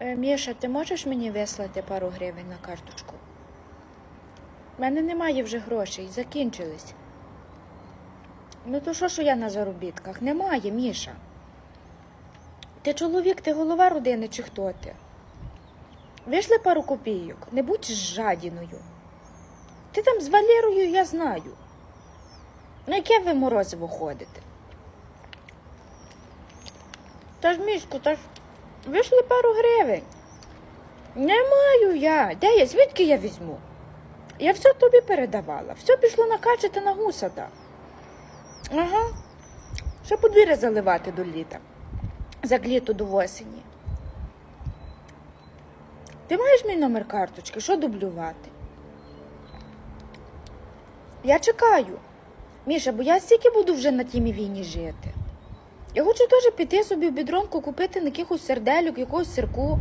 Е, Міша, ти можеш мені вислати пару гривень на карточку? У мене немає вже грошей, закінчились. Ну то що, що я на заробітках? Немає, Міша. Ти чоловік, ти голова родини чи хто ти? Вийшли пару копійок, не будь жадіною. Ти там з Валерою, я знаю. Ну, яке ви морозиво ходите? Та ж, Мішку, та ж вийшли пару гривень. Не маю я. Де я? Звідки я візьму? Я все тобі передавала. Все пішло на кача та на гусата. Ага. Ще подвір'я заливати до літа. За літо до осені. Ти маєш мій номер карточки? Що дублювати? Я чекаю. Міша, бо я стільки буду вже на тімі війні жити. Я хочу теж піти собі в бідронку купити на якихось серделюк, якогось сирку.